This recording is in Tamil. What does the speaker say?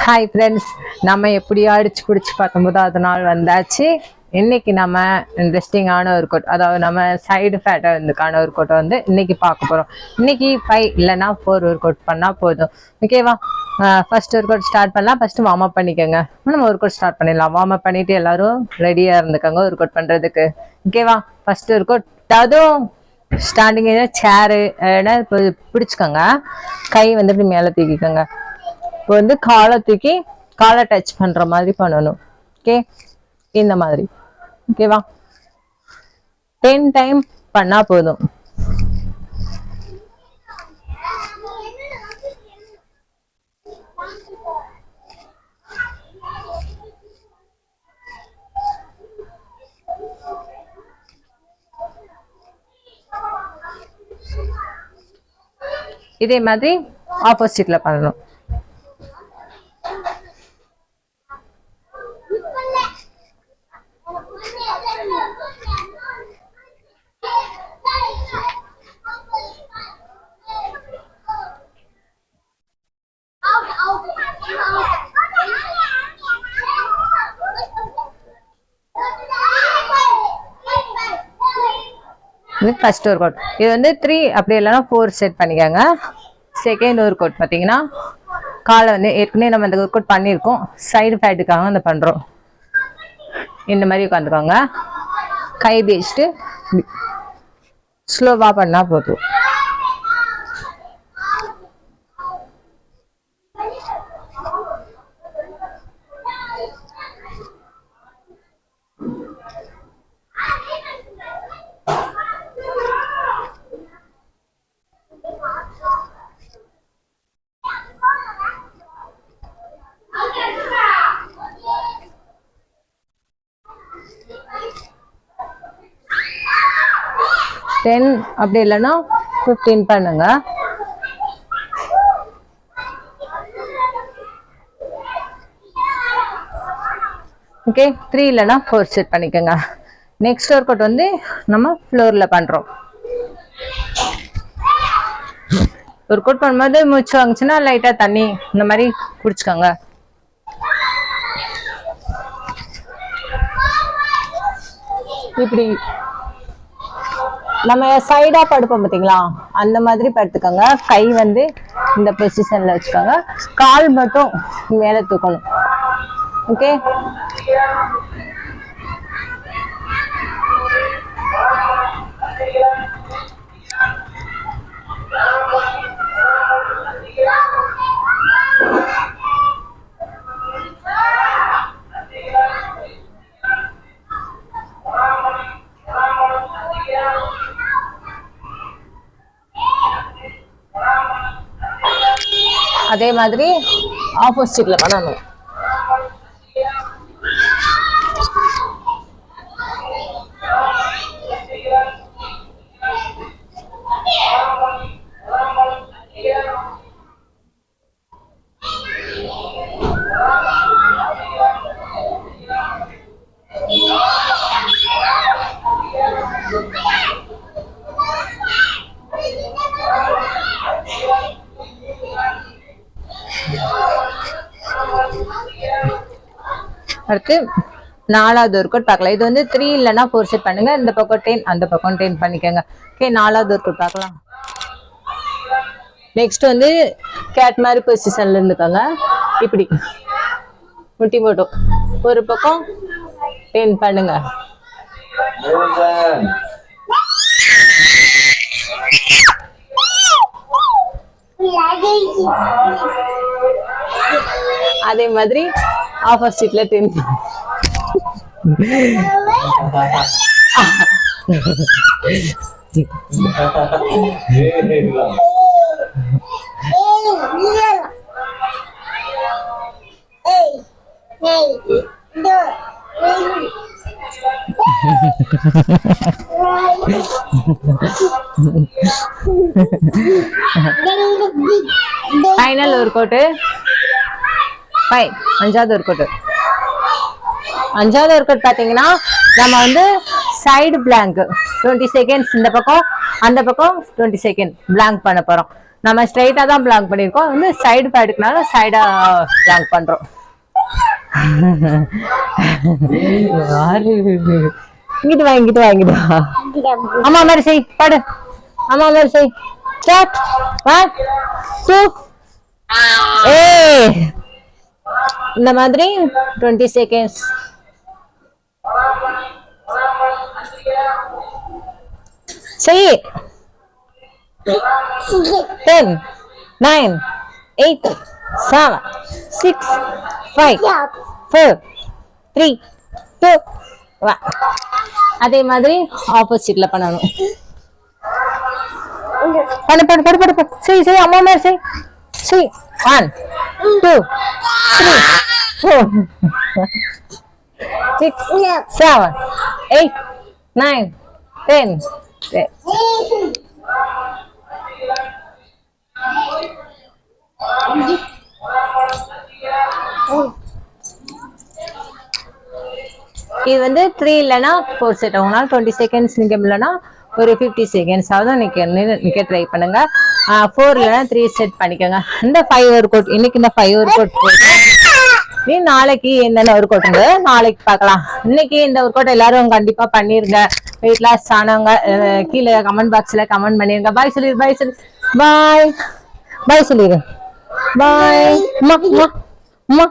ஹாய் ஃப்ரெண்ட்ஸ் நம்ம எப்படியோ அடிச்சு பிடிச்சி பத்தொன்பதாவது நாள் வந்தாச்சு. இன்னைக்கு நம்ம இன்ட்ரெஸ்டிங்கான ஒரு கோட் அதாவது நம்ம சைடு ஃபேட்டை வந்துக்கான ஒரு கோட்டை வந்து இன்னைக்கு பார்க்க போகிறோம் இன்னைக்கு ஃபைவ் இல்லைன்னா ஃபோர் ஒரு கோட் பண்ணால் போதும். ஓகேவா ஃபர்ஸ்ட் ஒரு கோட் ஸ்டார்ட் பண்ணலாம். ஃபர்ஸ்ட் வார்ம் அப் பண்ணிக்கோங்க. நம்ம ஒரு கோட் ஸ்டார்ட் பண்ணிடலாம். வார்ம் அப் பண்ணிட்டு எல்லாரும் ரெடியாக இருந்துக்கோங்க ஒரு கோட் பண்ணுறதுக்கு ஓகேவா ஃபர்ஸ்ட் ஒரு கோட். அதுவும் ஸ்டார்டிங் சேரு இப்போ பிடிச்சிக்கோங்க. கை வந்து இப்படி மேலே தூக்கிக்கோங்க. இப்போ வந்து காலை தூக்கி காலை டச் பண்ற மாதிரி பண்ணணும். ஓகே இந்த மாதிரி. ஓகேவா டென் டைம் பண்ணா போதும். இதே மாதிரி ஆப்போசிட்ல பண்ணணும். இது ஃபர்ஸ்ட் ஒரு கோட் இது வந்து த்ரீ அப்படி இல்லைன்னா ஃபோர் செட் பண்ணிக்கோங்க. செகண்ட் ஒரு கோட் பார்த்தீங்கன்னா காலை வந்து ஏற்கனவே நம்ம அந்த ஒரு கோட் பண்ணியிருக்கோம் சைடு ஃபேட்டுக்காக அந்த பண்ணுறோம் இந்த மாதிரி உட்காந்துக்கோங்க. கை பேஸ்ட்டு ஸ்லோவாக பண்ணால் போதும். டென் அப்படி இல்லைன்னா ஃபிஃப்டீன் பண்ணுங்க. ஓகே த்ரீ இல்லைன்னா ஃபோர் செட் பண்ணிக்கோங்க. நெக்ஸ்ட் ஒர்க் அவுட் வந்து நம்ம ஃப்ளோரில் பண்ணுறோம் ஒர்க் அவுட் பண்ணும்போது மூச்சு வாங்குச்சுன்னா லைட்டாக தண்ணி இந்த மாதிரி குடிச்சுக்கோங்க. இப்படி நம்ம சைடா படுப்போம் பாத்தீங்களா? அந்த மாதிரி படுத்துக்கோங்க. கை வந்து இந்த பொசிஷன்ல வச்சுக்கோங்க. கால் மட்டும் மேல தூக்கணும். ஓகே அதே மாதிரி ஆப்போசிட்டில் பண்ணணும். அடுத்து நாலாவது ஒரு கோட் பார்க்கலாம். இது வந்து த்ரீ இல்லைன்னா ஃபோர் செட் பண்ணுங்க. இந்த பக்கம் டென் அந்த பக்கம் டென் பண்ணிக்கோங்க. ஓகே நாலாவது ஒரு கோட் பார்க்கலாம். நெக்ஸ்ட் வந்து கேட் மாதிரி பொசிஷன்ல இருந்துக்கோங்க. இப்படி. முட்டி போட்டோம். ஒரு பக்கம் டென் பண்ணுங்க. அதே மாதிரி ஆப்போசிட்ல டென் ஃபைனல் ஒரு கோட்டு ஃபைவ் அஞ்சாவது ஒரு அஞ்சாவது ஒர்க் பார்த்தீங்கன்னா நம்ம வந்து சைடு பிளாங்க் டுவெண்ட்டி செகண்ட்ஸ் இந்த பக்கம் அந்த பக்கம் டுவெண்ட்டி செகண்ட் பிளாங்க் பண்ண போகிறோம் நம்ம ஸ்ட்ரைட்டாக தான் பிளாங்க் பண்ணியிருக்கோம். வந்து சைடு பேடுக்குனால சைடா பிளாங்க் பண்றோம். இங்கிட்டு வா இங்கிட்டு வா இங்கிட்டு வா. அம்மா மாதிரி செய் பாடு. அம்மா மாதிரி செய். ஸ்டார்ட் ஒன் டூ இந்த மாதிரி டுவெண்ட்டி செகண்ட்ஸ் செய் ten nine eight seven six five four three two one அதே மாதிரி ஆப்போசிட்ல பண்ணணும். பண்ணு பண்ணு பண்ணு பண்ணு படு செய் செய் அம்மா மாதிரி செய் செய் one two three four six seven eight nine ten இது வந்து த்ரீ இல்லைன்னா ஃபோர் செட் ஆகும்னா டுவெண்ட்டி செகண்ட்ஸ் நிற்க முடியலன்னா ஒரு ஃபிஃப்டி செகண்ட்ஸ் ஆகுது நிற்க நிற்க ட்ரை பண்ணுங்க. ஃபோர் இல்லைன்னா த்ரீ செட் பண்ணிக்கோங்க. இந்த ஃபைவ் ஒர்க் அவுட் இன்னைக்கு இந்த ஃபைவ் ஒர்க் அவுட் நீ நாளைக்கு என்னென்ன ஒர்க் அவுட் நாளைக்கு பார்க்கலாம். இன்னைக்கு இந்த ஒர்க் அவுட் எல்லாரும் கண்டிப்பா பண்ணிருங்க. வெயிட் லாஸ் ஆனவங்க கீழே கமெண்ட் பாக்ஸ்ல கமெண்ட் பண்ணிருங்க. பாய் சொல்லிரு பாய் சொல்லி பாய் பாய் சொல்லிரு பாய் அம்மா அம்மா அம்மா